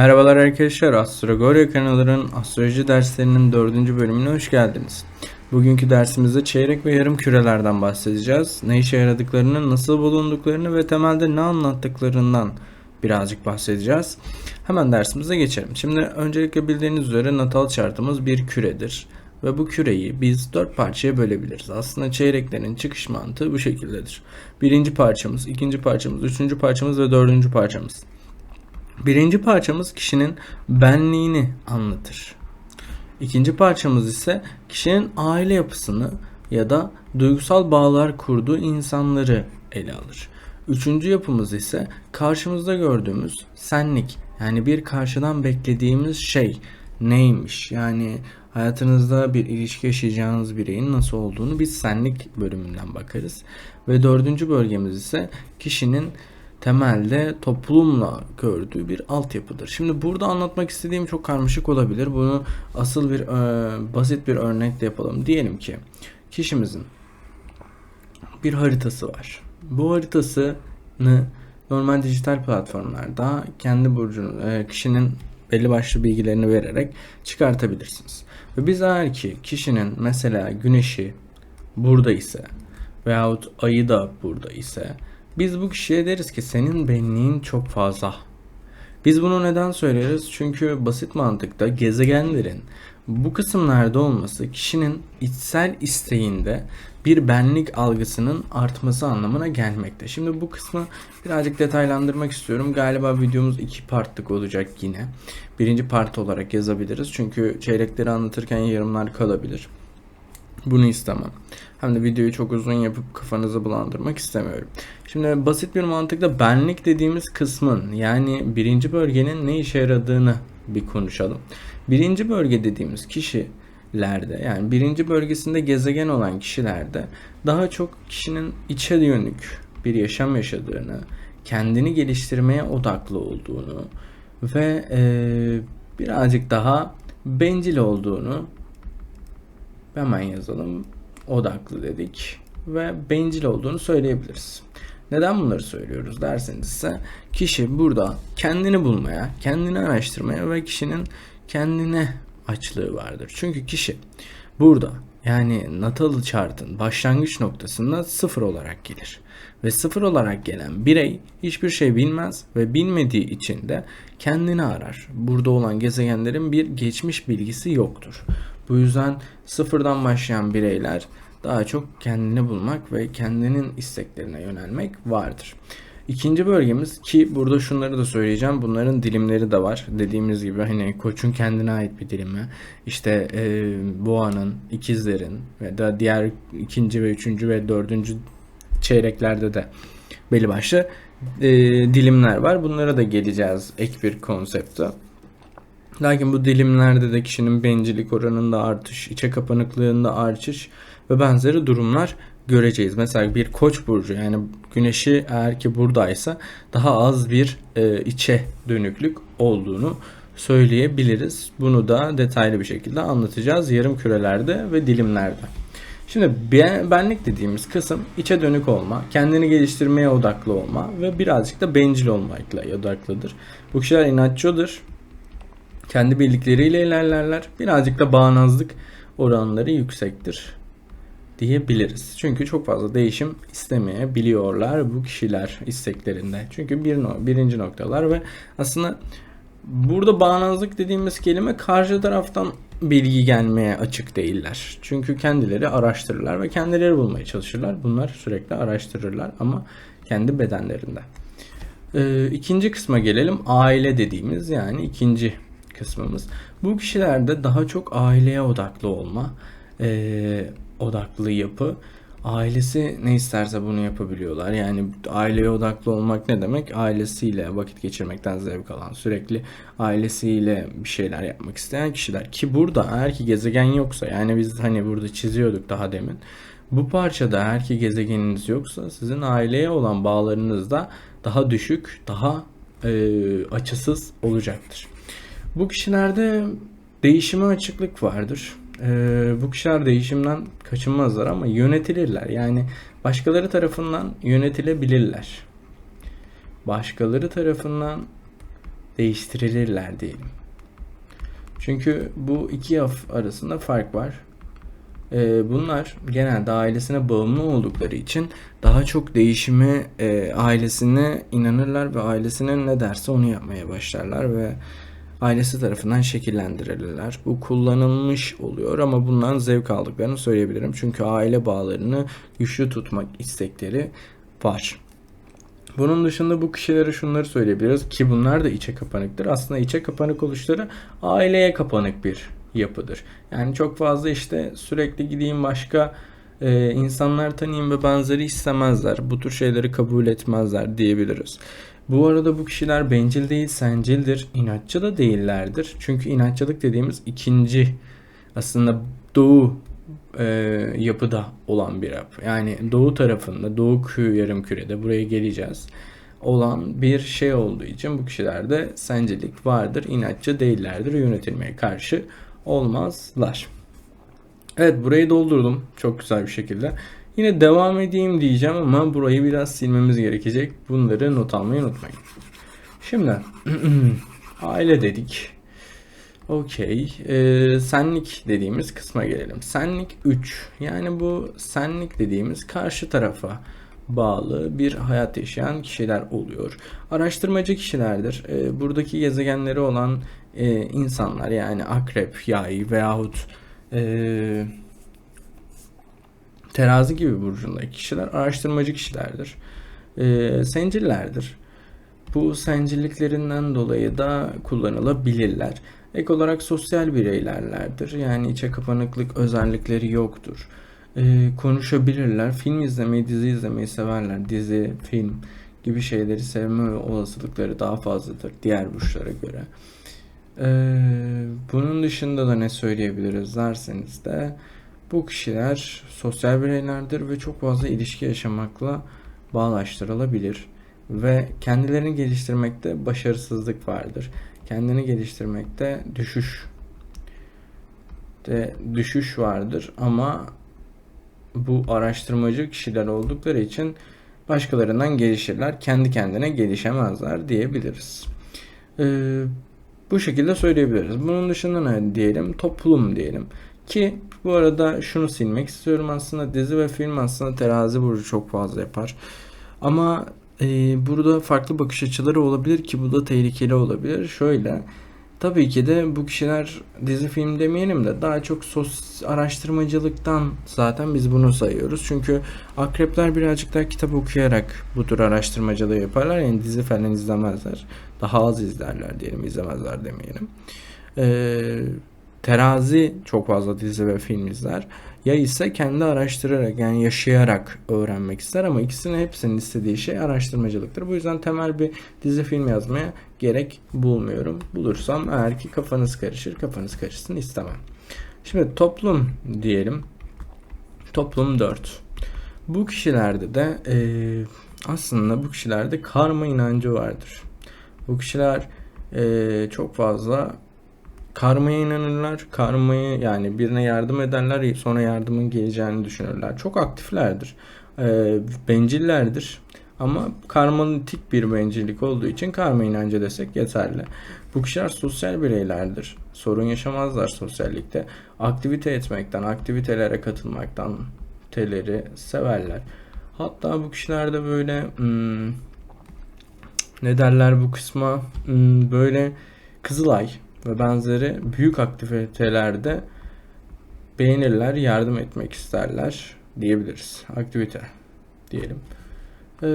Merhabalar arkadaşlar, Astrogorya kanalının astroloji derslerinin dördüncü bölümüne hoş geldiniz. Bugünkü dersimizde çeyrek ve yarım kürelerden bahsedeceğiz. Ne işe yaradıklarını, nasıl bulunduklarını ve temelde ne anlattıklarından birazcık bahsedeceğiz. Hemen dersimize geçelim. Şimdi öncelikle bildiğiniz üzere natal chartımız bir küredir. Ve bu küreyi biz dört parçaya bölebiliriz. Aslında çeyreklerin çıkış mantığı bu şekildedir. Birinci parçamız, ikinci parçamız, üçüncü parçamız ve dördüncü parçamız. Birinci parçamız kişinin benliğini anlatır. İkinci parçamız ise kişinin aile yapısını ya da duygusal bağlar kurduğu insanları ele alır. Üçüncü yapımız ise karşımızda gördüğümüz senlik yani bir karşıdan beklediğimiz şey neymiş? Yani hayatınızda bir ilişki yaşayacağınız bireyin nasıl olduğunu biz senlik bölümünden bakarız. Ve dördüncü bölgemiz ise kişinin temelde toplumla gördüğü bir altyapıdır. Şimdi burada anlatmak istediğim çok karmaşık olabilir. Bunu asıl bir e, basit bir örnekle yapalım. Diyelim ki kişimizin bir haritası var. Bu haritasını normal dijital platformlarda kendi burcunu, e, kişinin belli başlı bilgilerini vererek çıkartabilirsiniz. Ve biz eğer ki kişinin mesela güneşi burada ise veyahut ayı da burada ise biz bu kişiye deriz ki senin benliğin çok fazla. Biz bunu neden söyleriz? Çünkü basit mantıkta gezegenlerin bu kısımlarda olması kişinin içsel isteğinde bir benlik algısının artması anlamına gelmekte. Şimdi bu kısmı birazcık detaylandırmak istiyorum. Galiba videomuz iki partlık olacak yine. Birinci part olarak yazabiliriz. Çünkü çeyrekleri anlatırken yarımlar kalabilir. Bunu istemem. Hem de videoyu çok uzun yapıp kafanızı bulandırmak istemiyorum. Şimdi basit bir mantıkla benlik dediğimiz kısmın yani birinci bölgenin ne işe yaradığını bir konuşalım. Birinci bölge dediğimiz kişilerde yani birinci bölgesinde gezegen olan kişilerde daha çok kişinin içe yönük bir yaşam yaşadığını, kendini geliştirmeye odaklı olduğunu ve e, birazcık daha bencil olduğunu hemen yazalım. Odaklı dedik ve bencil olduğunu söyleyebiliriz. Neden bunları söylüyoruz derseniz ise kişi burada kendini bulmaya, kendini araştırmaya ve kişinin kendine açlığı vardır. Çünkü kişi burada yani natal chart'ın başlangıç noktasında sıfır olarak gelir. Ve sıfır olarak gelen birey hiçbir şey bilmez ve bilmediği için de kendini arar. Burada olan gezegenlerin bir geçmiş bilgisi yoktur. Bu yüzden sıfırdan başlayan bireyler daha çok kendini bulmak ve kendinin isteklerine yönelmek vardır. İkinci bölgemiz ki burada şunları da söyleyeceğim. Bunların dilimleri de var. Dediğimiz gibi hani koçun kendine ait bir dilimi. İşte e, boğanın, ikizlerin ve da diğer ikinci ve üçüncü ve dördüncü çeyreklerde de belli başlı e, dilimler var. Bunlara da geleceğiz ek bir konsepte. Lakin bu dilimlerde de kişinin bencillik oranında artış, içe kapanıklığında artış ve benzeri durumlar göreceğiz. Mesela bir koç burcu yani güneşi eğer ki buradaysa daha az bir e, içe dönüklük olduğunu söyleyebiliriz. Bunu da detaylı bir şekilde anlatacağız yarım kürelerde ve dilimlerde. Şimdi benlik dediğimiz kısım içe dönük olma, kendini geliştirmeye odaklı olma ve birazcık da bencil olmakla odaklıdır. Bu kişiler inatçıdır, kendi bildikleriyle ilerlerler. Birazcık da bağnazlık oranları yüksektir diyebiliriz. Çünkü çok fazla değişim istemeyebiliyorlar bu kişiler isteklerinde. Çünkü bir birinci noktalar ve aslında burada bağnazlık dediğimiz kelime karşı taraftan bilgi gelmeye açık değiller. Çünkü kendileri araştırırlar ve kendileri bulmaya çalışırlar. Bunlar sürekli araştırırlar ama kendi bedenlerinde. Ee, ikinci kısma gelelim. Aile dediğimiz yani ikinci kısmımız. Bu kişilerde daha çok aileye odaklı olma, e, odaklı yapı. Ailesi ne isterse bunu yapabiliyorlar. Yani aileye odaklı olmak ne demek? Ailesiyle vakit geçirmekten zevk alan, sürekli ailesiyle bir şeyler yapmak isteyen kişiler. Ki burada eğer ki gezegen yoksa yani biz hani burada çiziyorduk daha demin. Bu parçada eğer ki gezegeniniz yoksa sizin aileye olan bağlarınız da daha düşük, daha e, açısız olacaktır. Bu kişilerde değişime açıklık vardır. Ee, bu kişiler değişimden kaçınmazlar ama yönetilirler. Yani başkaları tarafından yönetilebilirler. Başkaları tarafından değiştirilirler diyelim. Çünkü bu iki laf arasında fark var. Ee, bunlar genelde ailesine bağımlı oldukları için daha çok değişimi e, ailesine inanırlar ve ailesinin ne derse onu yapmaya başlarlar ve ailesi tarafından şekillendirilirler. Bu kullanılmış oluyor ama bundan zevk aldıklarını söyleyebilirim. Çünkü aile bağlarını güçlü tutmak istekleri var. Bunun dışında bu kişilere şunları söyleyebiliriz ki bunlar da içe kapanıktır. Aslında içe kapanık oluşları aileye kapanık bir yapıdır. Yani çok fazla işte sürekli gideyim başka e, insanlar tanıyayım ve benzeri istemezler. Bu tür şeyleri kabul etmezler diyebiliriz. Bu arada bu kişiler bencil değil, sencildir, inatçı da değillerdir. Çünkü inatçılık dediğimiz ikinci aslında doğu e, yapıda olan bir yapı. Yani doğu tarafında, doğu kü yarım kürede buraya geleceğiz olan bir şey olduğu için bu kişilerde sencilik vardır, inatçı değillerdir, yönetilmeye karşı olmazlar. Evet burayı doldurdum çok güzel bir şekilde. Yine devam edeyim diyeceğim ama burayı biraz silmemiz gerekecek. Bunları not almayı unutmayın. Şimdi aile dedik. Okey. Ee, senlik dediğimiz kısma gelelim. Senlik 3. Yani bu senlik dediğimiz karşı tarafa bağlı bir hayat yaşayan kişiler oluyor. Araştırmacı kişilerdir. Ee, buradaki gezegenleri olan e, insanlar yani akrep, yay veyahut e, terazi gibi burcundaki kişiler araştırmacı kişilerdir. E, sencillerdir. Bu sencilliklerinden dolayı da kullanılabilirler. Ek olarak sosyal bireylerlerdir. Yani içe kapanıklık özellikleri yoktur. E, konuşabilirler. Film izlemeyi, dizi izlemeyi severler. Dizi, film gibi şeyleri sevme olasılıkları daha fazladır diğer burçlara göre. Ee, bunun dışında da ne söyleyebiliriz derseniz de bu kişiler sosyal bireylerdir ve çok fazla ilişki yaşamakla bağlaştırılabilir ve kendilerini geliştirmekte başarısızlık vardır. Kendini geliştirmekte düşüş de düşüş vardır ama bu araştırmacı kişiler oldukları için başkalarından gelişirler. Kendi kendine gelişemezler diyebiliriz. Ee, bu şekilde söyleyebiliriz. Bunun dışında ne diyelim? Toplum diyelim. Ki bu arada şunu silmek istiyorum aslında dizi ve film aslında terazi burcu çok fazla yapar. Ama e, burada farklı bakış açıları olabilir ki bu da tehlikeli olabilir. Şöyle tabii ki de bu kişiler dizi film demeyelim de daha çok sos araştırmacılıktan zaten biz bunu sayıyoruz. Çünkü akrepler birazcık daha kitap okuyarak bu tür araştırmacılığı yaparlar. Yani dizi falan izlemezler. Daha az izlerler diyelim izlemezler demeyelim. Eee Terazi çok fazla dizi ve film izler. Ya ise kendi araştırarak yani yaşayarak öğrenmek ister ama ikisinin hepsinin istediği şey araştırmacılıktır. Bu yüzden temel bir dizi film yazmaya gerek bulmuyorum. Bulursam eğer ki kafanız karışır, kafanız karışsın istemem. Şimdi toplum diyelim. Toplum 4. Bu kişilerde de e, aslında bu kişilerde karma inancı vardır. Bu kişiler e, çok fazla karmaya inanırlar. Karmayı yani birine yardım ederler sonra yardımın geleceğini düşünürler. Çok aktiflerdir. E, bencillerdir. Ama karmalitik bir bencillik olduğu için karma inancı desek yeterli. Bu kişiler sosyal bireylerdir. Sorun yaşamazlar sosyallikte. Aktivite etmekten, aktivitelere katılmaktan teleri severler. Hatta bu kişilerde böyle hmm, ne derler bu kısma hmm, böyle Kızılay ve benzeri büyük aktivitelerde beğenirler, yardım etmek isterler diyebiliriz. Aktivite diyelim. Ee,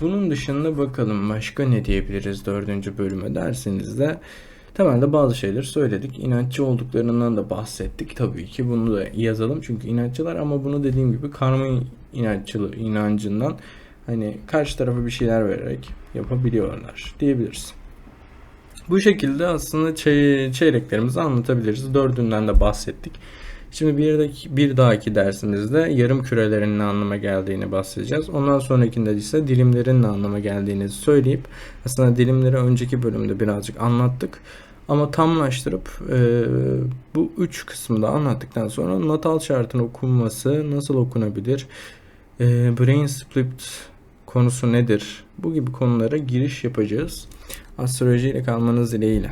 bunun dışında bakalım başka ne diyebiliriz dördüncü bölüme derseniz de temelde bazı şeyleri söyledik. İnatçı olduklarından da bahsettik. Tabii ki bunu da yazalım çünkü inatçılar ama bunu dediğim gibi karma inatçılığı inancından hani karşı tarafa bir şeyler vererek yapabiliyorlar diyebiliriz. Bu şekilde aslında çey çeyreklerimizi anlatabiliriz. Dördünden de bahsettik. Şimdi bir, daki, bir dahaki dersimizde yarım kürelerin ne anlama geldiğini bahsedeceğiz. Ondan sonrakinde ise dilimlerin ne anlama geldiğini söyleyip aslında dilimleri önceki bölümde birazcık anlattık. Ama tamlaştırıp e, bu üç kısmı da anlattıktan sonra natal şartın okunması nasıl okunabilir, e, brain split konusu nedir, bu gibi konulara giriş yapacağız. Astrolojiyle kalmanız dileğiyle.